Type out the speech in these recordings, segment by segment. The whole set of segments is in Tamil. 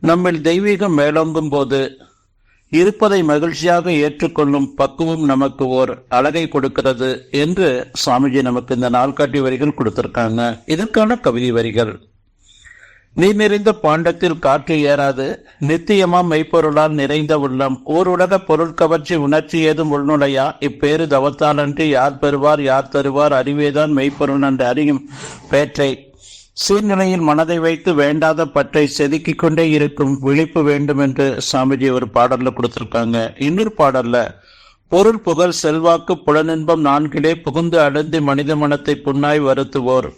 நம்மில் தெய்வீகம் மேலோங்கும் போது இருப்பதை மகிழ்ச்சியாக ஏற்றுக்கொள்ளும் பக்குவம் நமக்கு ஓர் அழகை கொடுக்கிறது என்று சுவாமிஜி நமக்கு இந்த நாள்காட்டி வரிகள் கொடுத்திருக்காங்க. இதற்கான கவிதை வரிகள். நீ நிறைந்த பாண்டத்தில் காற்று ஏறாது நித்தியமா மெய்ப்பொருளால் நிறைந்த உள்ளம். ஓர் பொருள் கவர்ச்சி உணர்ச்சி ஏதும் உள்நுழையா? இப்பேறு தவத்தாலன்றி யார் பெறுவார் யார் தருவார் அறிவேதான் மெய்ப்பொருள் என்று அறியும் பேற்றை சீர்நிலையில் மனதை வைத்து வேண்டாத பற்றை செதுக்கிக் கொண்டே இருக்கும் விழிப்பு வேண்டும் என்று சாமிஜி ஒரு பாடல்ல கொடுத்திருக்காங்க. இன்னொரு பாடல்ல பொருள் புகழ் செல்வாக்கு புலனின்பம் நான்கிலே புகுந்து அடைந்து மனித மனத்தை புண்ணாய் வருத்துவோர்.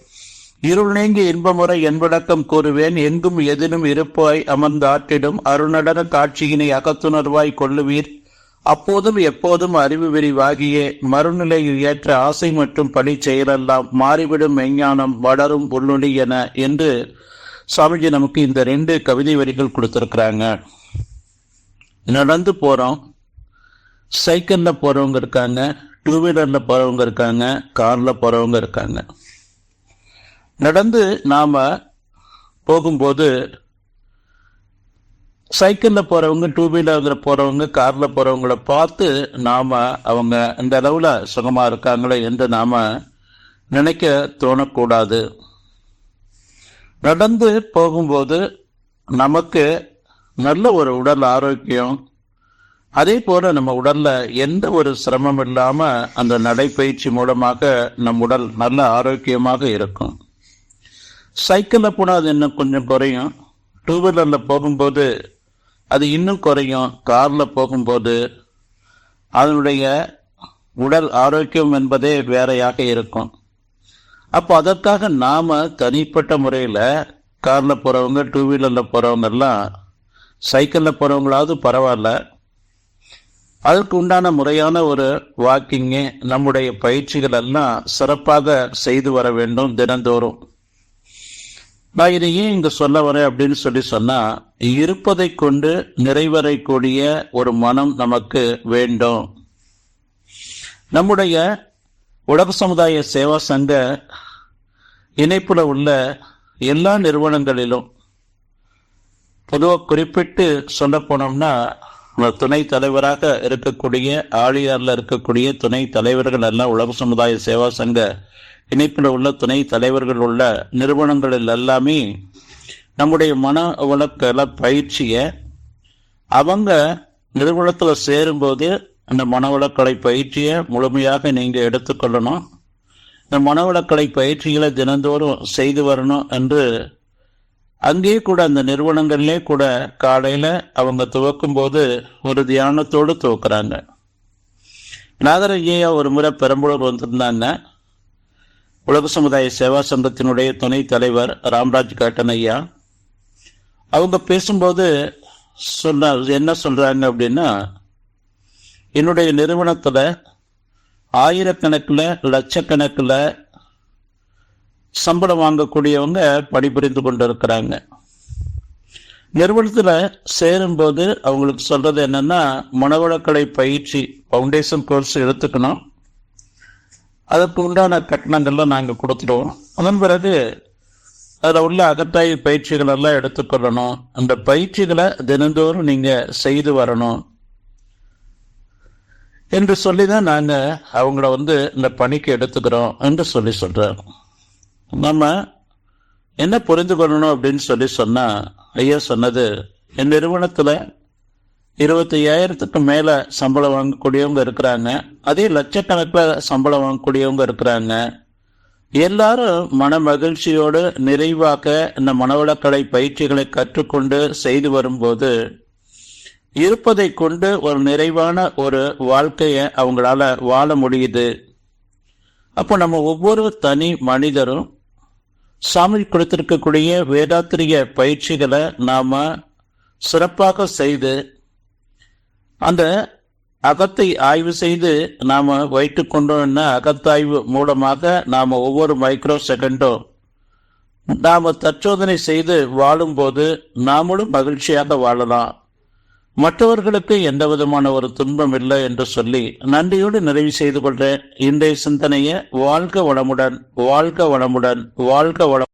இருள் நீங்கி இன்பமுறை என்படக்கம் கூறுவேன் எங்கும் எதிலும் இருப்பாய் அமர்ந்து ஆற்றிடும். அருணடன காட்சியினை அகத்துணர்வாய் கொள்ளுவீர். அப்போதும் எப்போதும் அறிவு விரிவாகியே மறுநிலையில் ஏற்ற ஆசை மற்றும் பணி செயலெல்லாம் மாறிவிடும் மெஞ்ஞானம் வளரும் உள்ளொளி என என்று சுவாமிஜி நமக்கு இந்த ரெண்டு கவிதை வரிகள் கொடுத்துருக்குறாங்க. நடந்து போகிறோம் சைக்கிளில் போகிறவங்க இருக்காங்க. டூ வீலரில் போகிறவங்க இருக்காங்க. காரில் போகிறவங்க இருக்காங்க. நடந்து நாம் போகும்போது சைக்கிளில் போகிறவங்க டூ வீலரில் போகிறவங்க காரில் போகிறவங்கள பார்த்து நாம் அவங்க இந்த அளவில் சுகமாக இருக்காங்களே என்று நாம் நினைக்க தோணக்கூடாது. நடந்து போகும்போது நமக்கு நல்ல ஒரு உடல் ஆரோக்கியம். அதே போல் நம்ம உடலில் எந்த ஒரு சிரமம் இல்லாமல் அந்த நடைப்பயிற்சி மூலமாக நம் உடல் நல்ல ஆரோக்கியமாக இருக்கும். சைக்கிளில் போனால் அது இன்னும் கொஞ்சம் குறையும். டூ வீலரில் போகும்போது அது இன்னும் குறையும். காரில் போகும்போது அதனுடைய உடல் ஆரோக்கியம் என்பதே வேறையாக இருக்கும். அப்போ அதற்காக நாம் தனிப்பட்ட முறையில் காரில் போகிறவங்க டூ வீலரில் போறவங்க எல்லாம் போகிறவங்களாவது பரவாயில்ல. அதற்கு உண்டான முறையான ஒரு வாக்கிங்கு நம்முடைய பயிற்சிகள் எல்லாம் சிறப்பாக செய்து வர வேண்டும் தினந்தோறும். நான் இதை ஏன் இங்கே சொல்ல வரேன் அப்படின்னு சொல்லி சொன்னால் இருப்பதை கொண்டு நிறைவரைக்கூடிய ஒரு மனம் நமக்கு வேண்டும். நம்முடைய உலக சமுதாய சேவா சங்க இணைப்புல உள்ள எல்லா நிறுவனங்களிலும் பொதுவாக குறிப்பிட்டு சொல்ல போனோம்னா துணை தலைவராக இருக்கக்கூடிய ஆழியாரில் இருக்கக்கூடிய துணை தலைவர்கள் எல்லாம் உலக சமுதாய சேவா சங்க இணைப்பில் உள்ள துணை தலைவர்கள் உள்ள நிறுவனங்களில் எல்லாமே நம்முடைய மன வளக்கல பயிற்சியை அவங்க நிறுவனத்தில் சேரும்போது அந்த மனவளக்கலை பயிற்சியை முழுமையாக நீங்கள் எடுத்துக்கொள்ளணும். இந்த மனவளக்கலை பயிற்சிகளை தினந்தோறும் செய்து வரணும் என்று அங்கேயே கூட அந்த நிறுவனங்கள்லே கூட காலையில் அவங்க துவக்கும் போது ஒரு தியானத்தோடு துவக்குறாங்க. நாகரஜியா ஒரு முறை பெரம்பலூர் வந்திருந்தாங்க. உலக சமுதாய சேவா சங்கத்தினுடைய துணைத் தலைவர் ராம்ராஜ் காட்டன் ஐயா. அவங்க பேசும்போது சொன்ன என்ன சொல்கிறாங்க அப்படின்னா என்னுடைய நிறுவனத்தில் ஆயிரக்கணக்கில் லட்சக்கணக்கில் சம்பளம் வாங்கக்கூடியவங்க பணிபுரிந்து கொண்டு இருக்கிறாங்க நிறுவனத்தில் சேரும்போது அவங்களுக்கு சொல்கிறது என்னென்னா மனவளக்கலை பயிற்சி ஃபவுண்டேஷன் கோர்ஸ் எடுத்துக்கணும். அதற்கு உண்டான கட்டணங்கள்லாம் நாங்கள் கொடுத்துடுவோம். அதன் பிறகு அதில் உள்ள அகத்தாய் பயிற்சிகள் எல்லாம் எடுத்துக்கொள்ளணும் அந்த பயிற்சிகளை தினந்தோறும் நீங்கள் செய்து வரணும். என்று சொல்லி தான் நாங்கள் அவங்கள வந்து இந்த பணிக்கு எடுத்துக்கிறோம் என்று சொல்லி சொல்கிறோம் நம்ம என்ன புரிந்து கொள்ளணும் அப்படின்னு சொல்லி சொன்னால் ஐயா சொன்னது என் நிறுவனத்தில் இருபத்தி ஐயாயிரத்துக்கு மேலே சம்பளம் வாங்கக்கூடியவங்க இருக்கிறாங்க. அதே லட்சக்கணக்கில் சம்பளம் வாங்கக்கூடியவங்க இருக்கிறாங்க. எல்லாரும் மன மகிழ்ச்சியோடு நிறைவாக இந்த மனவளக்கலை பயிற்சிகளை கற்றுக்கொண்டு செய்து வரும்போது இருப்பதை கொண்டு ஒரு நிறைவான ஒரு வாழ்க்கையை அவங்களால வாழ முடியுது. அப்போ நம்ம ஒவ்வொரு தனி மனிதரும் சாமி கொடுத்திருக்கக்கூடிய வேதாத்திரிய பயிற்சிகளை நாம சிறப்பாக செய்து அந்த அகத்தை ஆய்வு செய்து நாம வைத்துக் கொண்டோம்னா அகத்தாய்வு மூலமாக நாம ஒவ்வொரு மைக்ரோ செகண்டும் நாம தற்சோதனை செய்து வாழும்போது நாமளும் மகிழ்ச்சியாக வாழலாம். மற்றவர்களுக்கு எந்த விதமான ஒரு துன்பம் இல்லை என்று சொல்லி நன்றியோடு நிறைவு செய்து கொள்றேன். இன்றைய சிந்தனையை வாழ்க வளமுடன் வாழ்க வளமுடன் வாழ்க வளம்